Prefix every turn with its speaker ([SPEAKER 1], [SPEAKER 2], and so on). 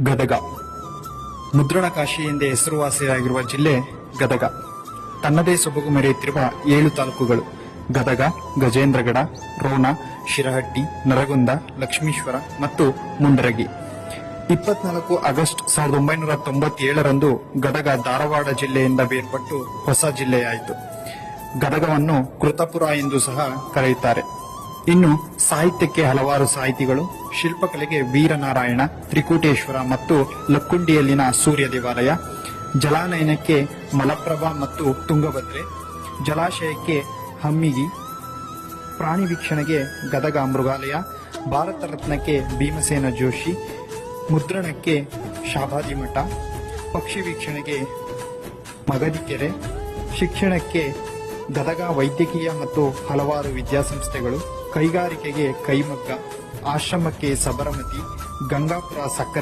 [SPEAKER 1] ಗದಗ. ಮುದ್ರಣ ಕಾಶಿ ಎಂದೇ ಹೆಸರುವಾಸಿಯಾಗಿರುವ ಜಿಲ್ಲೆ ಗದಗ. ತನ್ನದೇ ಸೊಬಗು ಮೆರೆಯುತ್ತಿರುವ ಏಳು ತಾಲೂಕುಗಳು ಗದಗ, ಗಜೇಂದ್ರಗಡ, ರೋಣ, ಶಿರಹಟ್ಟಿ, ನರಗುಂದ, ಲಕ್ಷ್ಮೀಶ್ವರ ಮತ್ತು ಮುಂಡರಗಿ ಇಪ್ಪತ್ನಾಲ್ಕು ಆಗಸ್ಟ್ ಸಾವಿರದ ಒಂಬೈನೂರ ತೊಂಬತ್ತೇಳರಂದು ಗದಗ ಧಾರವಾಡ ಜಿಲ್ಲೆಯಿಂದ ಬೇರ್ಪಟ್ಟು ಹೊಸ ಜಿಲ್ಲೆಯಾಯಿತು. ಗದಗವನ್ನು ಕೃತಪುರ ಎಂದು ಸಹ ಕರೆಯುತ್ತಾರೆ. ಇನ್ನು ಸಾಹಿತ್ಯಕ್ಕೆ ಹಲವಾರು ಸಾಹಿತಿಗಳು, ಶಿಲ್ಪಕಲೆಗೆ ವೀರನಾರಾಯಣ, ತ್ರಿಕೂಟೇಶ್ವರ ಮತ್ತು ಲಕ್ಕುಂಡಿಯಲ್ಲಿನ ಸೂರ್ಯ ದೇವಾಲಯ, ಜಲಾನಯನಕ್ಕೆ ಮಲಪ್ರಭಾ ಮತ್ತು ತುಂಗಭದ್ರೆ, ಜಲಾಶಯಕ್ಕೆ ಹಮ್ಮಿಗಿ, ಪ್ರಾಣಿ ವೀಕ್ಷಣೆಗೆ ಗದಗ ಮೃಗಾಲಯ, ಭಾರತ ರತ್ನಕ್ಕೆ ಭೀಮಸೇನ ಜೋಶಿ, ಮುದ್ರಣಕ್ಕೆ ಶಾಬಾದಿ ಮಠ, ಪಕ್ಷಿ ವೀಕ್ಷಣೆಗೆ ಮಗದಿಕೆರೆ, ಶಿಕ್ಷಣಕ್ಕೆ ಗದಗ ವೈದ್ಯಕೀಯ ಮತ್ತು ಹಲವಾರು ವಿದ್ಯಾಸಂಸ್ಥೆಗಳು ಕೈಗಾರಿಕೆಗೆ ಕೈಮಗ್ಗ ಆಶ್ರಮಕ್ಕೆ ಸಬರಮತಿ ಗಂಗಾಪುರ ಸಕ್ಕರೆ